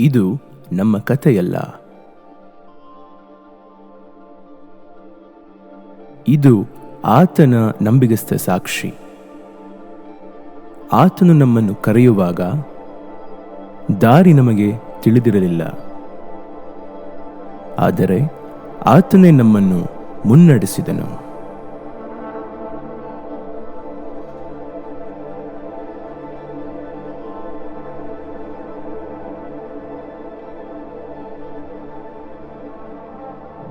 ಇದು ನಮ್ಮ ಕಥೆಯಲ್ಲ. ಇದು ಆತನ ನಂಬಿಗಸ್ತ ಸಾಕ್ಷಿ. ಆತನು ನಮ್ಮನ್ನು ಕರೆಯುವಾಗ ದಾರಿ ನಮಗೆ ತಿಳಿದಿರಲಿಲ್ಲ. ಆದರೆ ಆತನೇ ನಮ್ಮನ್ನು ಮುನ್ನಡೆಸಿದನು.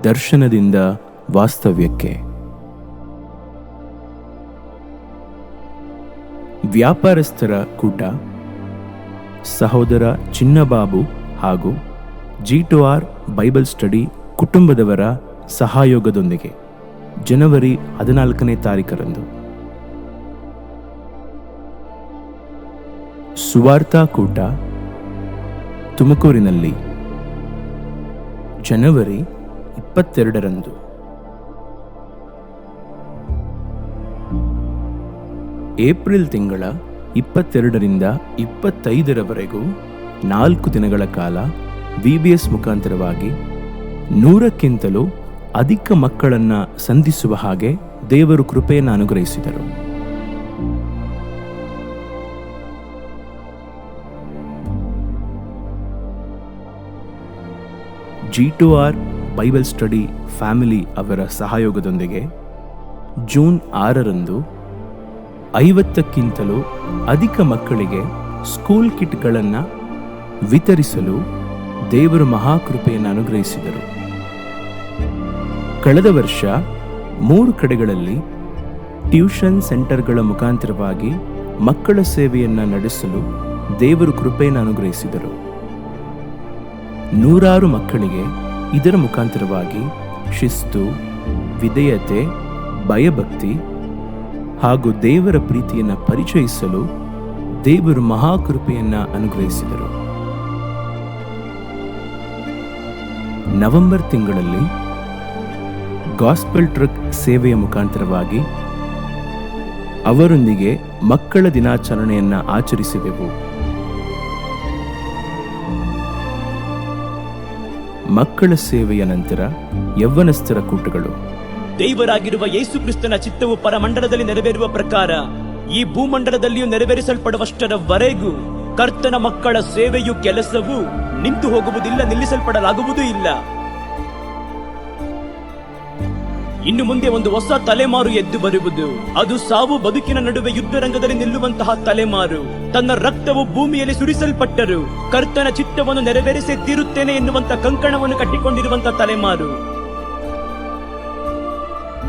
ದರ್ಶನದಿಂದ ವಾಸ್ತವ್ಯಕ್ಕೆ. ವ್ಯಾಪಾರಸ್ಥರ ಕೂಟ, ಸಹೋದರ ಚಿನ್ನಬಾಬು ಹಾಗೂ G two R Bible study ಕುಟುಂಬದವರ ಸಹಯೋಗದೊಂದಿಗೆ ಜನವರಿ ಹದಿನಾಲ್ಕನೇ ತಾರೀಕರಂದು ಸುವಾರ್ತಾ ಕೂಟ ತುಮಕೂರಿನಲ್ಲಿ. ಜನವರಿ ಇಪ್ಪತ್ತೆರಡರಂದು. ಏಪ್ರಿಲ್ ತಿಂಗಳ ಇಪ್ಪತ್ತೆರಡರಿಂದ ಇಪ್ಪತ್ತೈದರವರೆಗೂ ನಾಲ್ಕು ದಿನಗಳ ಕಾಲ ವಿ ಬಿ ಎಸ್ ಮುಖಾಂತರವಾಗಿ ನೂರಕ್ಕಿಂತಲೂ ಅಧಿಕ ಮಕ್ಕಳನ್ನು ಸಂಧಿಸುವ ಹಾಗೆ ದೇವರು ಕೃಪೆಯನ್ನು ಅನುಗ್ರಹಿಸಿದರು. G two R Bible study family ಅವರ ಸಹಯೋಗದೊಂದಿಗೆ ಜೂನ್ ಆರರಂದು ಐವತ್ತಕ್ಕಿಂತಲೂ ಅಧಿಕ ಮಕ್ಕಳಿಗೆ ಸ್ಕೂಲ್ ಕಿಟ್ಗಳನ್ನು ವಿತರಿಸಲು ದೇವರು ಮಹಾಕೃಪೆಯನ್ನು ಅನುಗ್ರಹಿಸಿದರು. ಕಳೆದ ವರ್ಷ ಮೂರು ಕಡೆಗಳಲ್ಲಿ ಟ್ಯೂಷನ್ ಸೆಂಟರ್ಗಳ ಮುಖಾಂತರವಾಗಿ ಮಕ್ಕಳ ಸೇವೆಯನ್ನು ನಡೆಸಲು ದೇವರು ಕೃಪೆಯನ್ನು ಅನುಗ್ರಹಿಸಿದರು. ನೂರಾರು ಮಕ್ಕಳಿಗೆ ಇದರ ಮುಖಾಂತರವಾಗಿ ಶಿಸ್ತು, ವಿಧೇಯತೆ, ಭಯಭಕ್ತಿ ಹಾಗೂ ದೇವರ ಪ್ರೀತಿಯನ್ನು ಪರಿಚಯಿಸಲು ದೇವರು ಮಹಾಕೃಪೆಯನ್ನು ಅನುಗ್ರಹಿಸಿದರು. ನವೆಂಬರ್ ತಿಂಗಳಲ್ಲಿ ಗಾಸ್ಪೆಲ್ ಟ್ರಕ್ ಸೇವೆಯ ಮುಖಾಂತರವಾಗಿ ಅವರೊಂದಿಗೆ ಮಕ್ಕಳ ದಿನಾಚರಣೆಯನ್ನು ಆಚರಿಸಿದೆವು. ಮಕ್ಕಳ ಸೇವೆಯ ನಂತರ ಯೌವನಸ್ಥರ ಕೂಟಗಳು. ದೇವರಾಗಿರುವ ಯೇಸು ಕ್ರಿಸ್ತನ ಚಿತ್ತವು ಪರಮಂಡಲದಲ್ಲಿ ನೆರವೇರುವ ಪ್ರಕಾರ ಈ ಭೂಮಂಡಲದಲ್ಲಿಯೂ ನೆರವೇರಿಸಲ್ಪಡುವಷ್ಟರವರೆಗೂ ಕರ್ತನ ಮಕ್ಕಳ ಸೇವೆಯು ಕೆಲಸವು ನಿಂತು ಹೋಗುವುದಿಲ್ಲ, ನಿಲ್ಲಿಸಲ್ಪಡಲಾಗುವುದೂ ಇಲ್ಲ. ಇನ್ನು ಮುಂದೆ ಒಂದು ಹೊಸ ತಲೆಮಾರು ಎದ್ದು ಬರುವುದು. ಅದು ಸಾವು ಬದುಕಿನ ನಡುವೆ ಯುದ್ಧರಂಗದಲ್ಲಿ ನಿಲ್ಲುವಂತಹ ತಲೆಮಾರು. ತನ್ನ ರಕ್ತವು ಭೂಮಿಯಲ್ಲಿ ಸುರಿಸಲ್ಪಟ್ಟರು. ಕರ್ತನ ಚಿತ್ತವನ್ನು ನೆರವೇರಿಸಿ ತೀರುತ್ತೇನೆ ಎನ್ನುವಂತ ಕಂಕಣವನ್ನು ಕಟ್ಟಿಕೊಂಡಿರುವಂತಹ ತಲೆಮಾರು.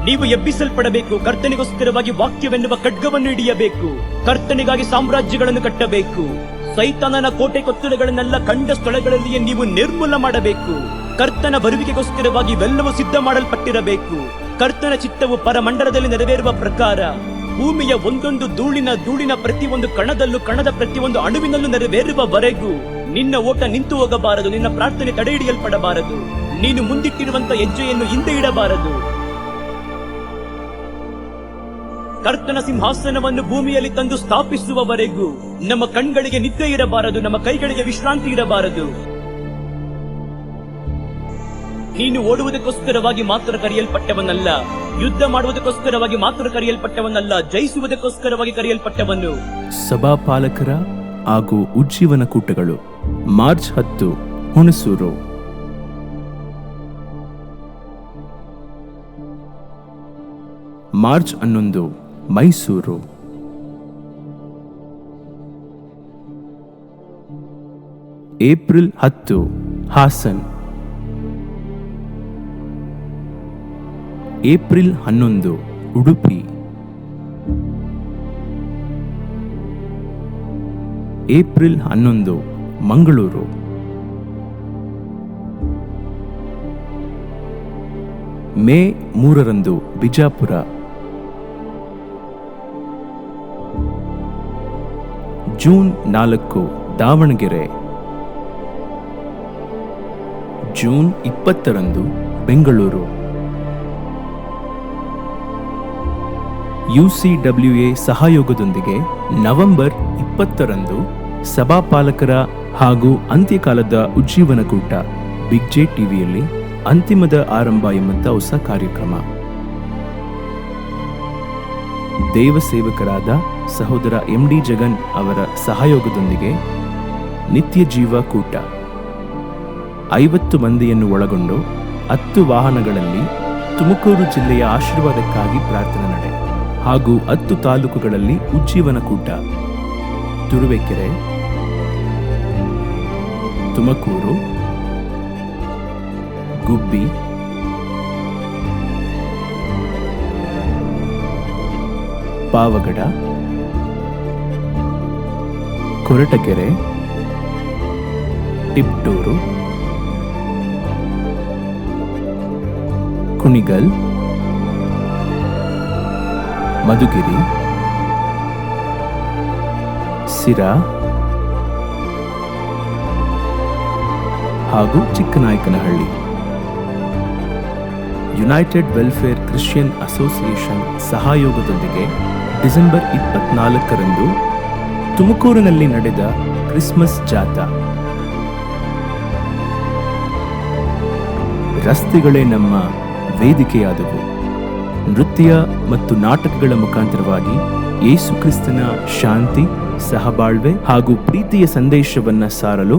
ನೀವು ಎಬ್ಬಿಸಲ್ಪಡಬೇಕು. ಕರ್ತನಿಗೋಸ್ಕರವಾಗಿ ವಾಕ್ಯವೆನ್ನುವ ಖಡ್ಗವನ್ನು ಹಿಡಿಯಬೇಕು. ಕರ್ತನಿಗಾಗಿ ಸಾಮ್ರಾಜ್ಯಗಳನ್ನು ಕಟ್ಟಬೇಕು. ಸೈತಾನನ ಕೋಟೆ ಕೊತ್ತಲಗಳನ್ನೆಲ್ಲ ಕಂಡ ಸ್ಥಳಗಳಲ್ಲಿಯೇ ನೀವು ನಿರ್ಮೂಲ ಮಾಡಬೇಕು. ಕರ್ತನ ಬರುವಿಕೆಗೋಸ್ಕರವಾಗಿ ಇವೆಲ್ಲವೂ ಸಿದ್ಧ ಮಾಡಲ್ಪಟ್ಟಿರಬೇಕು ಕರ್ತನ ಚಿತ್ತವು ಪರಮಂಡಲದಲ್ಲಿ ನೆರವೇರುವ ಪ್ರಕಾರ ಭೂಮಿಯ ಒಂದೊಂದು ಧೂಳಿನ ಧೂಳಿನ ಪ್ರತಿಯೊಂದು ಕಣದಲ್ಲೂ ಕಣದ ಪ್ರತಿಯೊಂದು ಅಣುವಿನಲ್ಲೂ ನೆರವೇರುವವರೆಗೂ ನಿನ್ನ ಓಟ ನಿಂತು ಹೋಗಬಾರದು, ನಿನ್ನ ಪ್ರಾರ್ಥನೆ ತಡೆ ಹಿಡಿಯಲ್ಪಡಬಾರದು ನೀನು ಮುಂದಿಟ್ಟಿರುವಂತ ಹೆಜ್ಜೆಯನ್ನು ಹಿಂದೆ ಇಡಬಾರದು. ಕರ್ತನ ಸಿಂಹಾಸನವನ್ನು ಭೂಮಿಯಲ್ಲಿ ತಂದು ಸ್ಥಾಪಿಸುವವರೆಗೂ ನಮ್ಮ ಕಣ್ಗಳಿಗೆ ನಿದ್ದೆ ಇರಬಾರದು, ನಮ್ಮ ಕೈಗಳಿಗೆ ವಿಶ್ರಾಂತಿ ಇರಬಾರದು. ನೀನು ಓಡುವುದಕ್ಕೋಸ್ಕರವಾಗಿ ಮಾತ್ರ ಕರೆಯಲ್ಪಟ್ಟವನಲ್ಲ, ಯುದ್ಧ ಮಾಡುವುದಕ್ಕೋಸ್ಕರವಾಗಿ ಮಾತ್ರ ಕರೆಯಲ್ಪಟ್ಟವನಲ್ಲ, ಜಯಿಸುವುದಕ್ಕೋಸ್ಕರವಾಗಿ ಕರೆಯಲ್ಪಟ್ಟವನು. ಸಭಾಪಾಲಕರ ಹಾಗೂ ಉಜ್ಜೀವನ ಕೂಟಗಳು, ಮಾರ್ಚ್ ಹತ್ತು, ಹುಣಸೂರು. ಮಾರ್ಚ್ ಹನ್ನೊಂದು, ಮೈಸೂರು. ಏಪ್ರಿಲ್ ಹತ್ತು, ಹಾಸನ್. ಏಪ್ರಿಲ್ ಹನ್ನೊಂದು, ಉಡುಪಿ. ಏಪ್ರಿಲ್ ಹನ್ನೊಂದು, ಮಂಗಳೂರು. ಮೇ ಮೂರರಂದು, ಬಿಜಾಪುರ. ಜೂನ್ ನಾಲ್ಕು, ದಾವಣಗೆರೆ. ಜೂನ್ ಇಪ್ಪತ್ತರಂದು, ಬೆಂಗಳೂರು. ಯುಸಿಡಬ್ಲ್ಯೂಎ ಸಹಯೋಗದೊಂದಿಗೆ ನವೆಂಬರ್ ಇಪ್ಪತ್ತರಂದು ಸಭಾಪಾಲಕರ ಹಾಗೂ ಅಂತ್ಯಕಾಲದ ಉಜ್ಜೀವನ ಕೂಟ ಬಿಗ್ ಜೆ ಟಿವಿಯಲ್ಲಿ ಅಂತಿಮದ ಆರಂಭ ಎಂಬಂತ ಹೊಸ ಕಾರ್ಯಕ್ರಮ. ದೇವ ಸೇವಕರಾದ ಸಹೋದರ ಎಂ ಡಿ ಜಗನ್ ಅವರ ಸಹಯೋಗದೊಂದಿಗೆ ನಿತ್ಯ ಜೀವ ಕೂಟ. ಐವತ್ತು ಮಂದಿಯನ್ನು ಒಳಗೊಂಡು ಹತ್ತು ವಾಹನಗಳಲ್ಲಿ ತುಮಕೂರು ಜಿಲ್ಲೆಯ ಆಶೀರ್ವಾದಕ್ಕಾಗಿ ಪ್ರಾರ್ಥನೆ ನಡೆ. ಹಾಗೂ ಹತ್ತು ತಾಲೂಕುಗಳಲ್ಲಿ ಉಜ್ಜೀವನ ಕೂಟ ತುರುವೇಕೆರೆ ತುಮಕೂರು ಗುಬ್ಬಿ ಪಾವಗಡ ಕೊರಟಕೆರೆ ಟಿಪ್ಟೂರು ಕುಣಿಗಲ್ ಮಧುಗಿರಿ ಸಿರಾ ಹಾಗೂ Chikkanayakanahalli. United Welfare Christian Association ಸಹಯೋಗದೊಂದಿಗೆ ಡಿಸೆಂಬರ್ ಇಪ್ಪತ್ನಾಲ್ಕರಂದು ತುಮಕೂರಿನಲ್ಲಿ ನಡೆದ ಕ್ರಿಸ್ಮಸ್ ಜಾಥಾ. ರಸ್ತೆಗಳೇ ನಮ್ಮ ವೇದಿಕೆಯಾದವು. ನೃತ್ಯ ಮತ್ತು ನಾಟಕಗಳ ಮುಖಾಂತರವಾಗಿ ಯೇಸು ಕ್ರಿಸ್ತನ ಶಾಂತಿ, ಸಹಬಾಳ್ವೆ ಹಾಗೂ ಪ್ರೀತಿಯ ಸಂದೇಶವನ್ನು ಸಾರಲು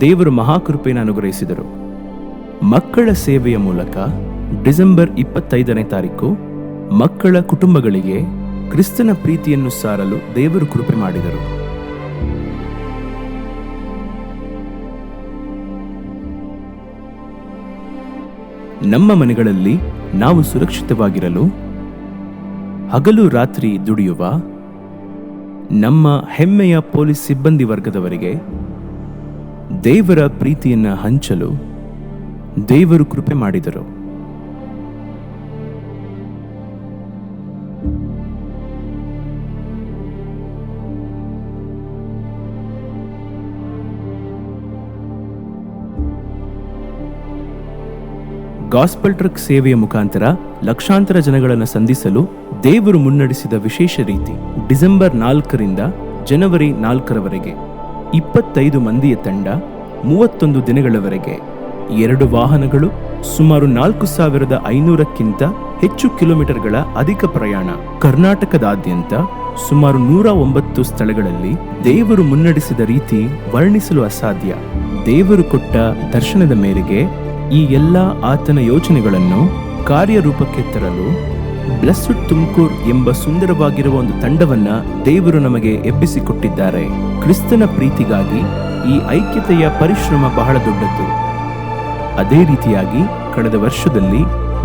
ದೇವರು ಮಹಾಕೃಪೆಯನ್ನು ಅನುಗ್ರಹಿಸಿದರು. ಮಕ್ಕಳ ಸೇವೆಯ ಮೂಲಕ ಡಿಸೆಂಬರ್ ಇಪ್ಪತ್ತೈದನೇ ತಾರೀಕು ಮಕ್ಕಳ ಕುಟುಂಬಗಳಿಗೆ ಕ್ರಿಸ್ತನ ಪ್ರೀತಿಯನ್ನು ಸಾರಲು ದೇವರು ಕೃಪೆ ಮಾಡಿದರು. ನಮ್ಮ ಮನೆಗಳಲ್ಲಿ ನಾವು ಸುರಕ್ಷಿತವಾಗಿರಲು ಹಗಲು ರಾತ್ರಿ ದುಡಿಯುವ ನಮ್ಮ ಹೆಮ್ಮೆಯ ಪೊಲೀಸ್ ಸಿಬ್ಬಂದಿ ವರ್ಗದವರಿಗೆ ದೇವರ ಪ್ರೀತಿಯನ್ನು ಹಂಚಲು ದೇವರು ಕೃಪೆ ಮಾಡಿದರು. ಗಾಸ್ಪಲ್ ಟ್ರಕ್ ಸೇವೆಯ ಮುಖಾಂತರ ಲಕ್ಷಾಂತರ ಜನಗಳನ್ನು ಸಂಧಿಸಲು ದೇವರು ಮುನ್ನಡೆಸಿದ ವಿಶೇಷ ರೀತಿ ಡಿಸೆಂಬರ್ ನಾಲ್ಕರಿಂದ ಜನವರಿ ನಾಲ್ಕರವರೆಗೆ, ಇಪ್ಪತ್ತೈದು ಮಂದಿಯ ತಂಡ ಮೂವತ್ತೊಂದು ದಿನಗಳವರೆಗೆ, ಎರಡು ವಾಹನಗಳು ಸುಮಾರು ನಾಲ್ಕು ಸಾವಿರದ ಐನೂರಕ್ಕಿಂತ ಹೆಚ್ಚು ಕಿಲೋಮೀಟರ್ಗಳ ಅಧಿಕ ಪ್ರಯಾಣ. ಕರ್ನಾಟಕದಾದ್ಯಂತ ಸುಮಾರು ನೂರ ಒಂಬತ್ತು ಸ್ಥಳಗಳಲ್ಲಿ ದೇವರು ಮುನ್ನಡೆಸಿದ ರೀತಿ ವರ್ಣಿಸಲು ಅಸಾಧ್ಯ. ದೇವರು ಕೊಟ್ಟ ದರ್ಶನದ ಮೇರೆಗೆ ಈ ಎಲ್ಲ ಆತನ ಯೋಚನೆಗಳನ್ನು ಕಾರ್ಯರೂಪಕ್ಕೆ ತರಲು ಬ್ಲೆಸ್ಡ್ ತುಮಕೂರ್ ಎಂಬ ಸುಂದರವಾಗಿರುವ ಒಂದು ತಂಡವನ್ನ ದೇವರು ನಮಗೆ ಎಬ್ಬಿಸಿಕೊಟ್ಟಿದ್ದಾರೆ. ಕ್ರಿಸ್ತನ ಪ್ರೀತಿಗಾಗಿ ಈ ಐಕ್ಯತೆಯ ಪರಿಶ್ರಮ ಬಹಳ ದೊಡ್ಡದ್ದು ಅದೇ ರೀತಿಯಾಗಿ ಕಳೆದ ವರ್ಷದಲ್ಲಿ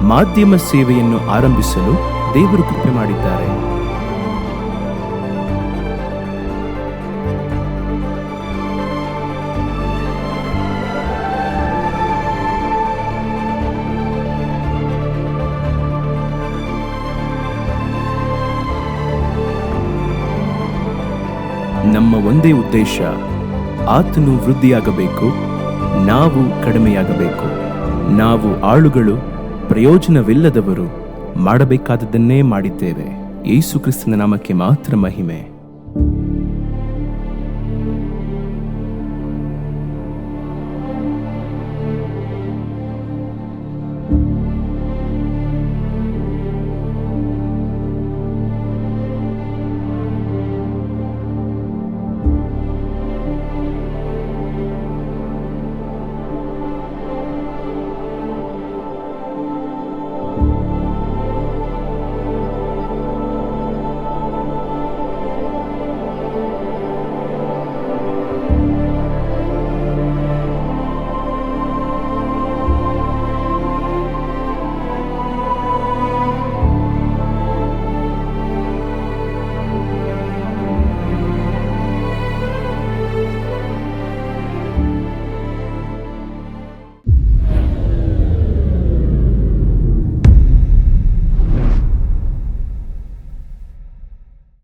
ಮಾಧ್ಯಮ ಸೇವೆಯನ್ನು ಆರಂಭಿಸಲು ದೇವರು ಕೃಪೆ ಮಾಡಿದ್ದಾರೆ. ನಮ್ಮ ಒಂದೇ ಉದ್ದೇಶ, ಆತನು ವೃದ್ಧಿಯಾಗಬೇಕು, ನಾವು ಕಡಿಮೆಯಾಗಬೇಕು. ನಾವು ಆಳುಗಳು, ಪ್ರಯೋಜನವಿಲ್ಲದವರು ಮಾಡಬೇಕಾದದ್ದನ್ನೇ ಮಾಡಿದ್ದೇವೆ. ಯೇಸು ಕ್ರಿಸ್ತನ ನಾಮಕ್ಕೆ ಮಾತ್ರ ಮಹಿಮೆ.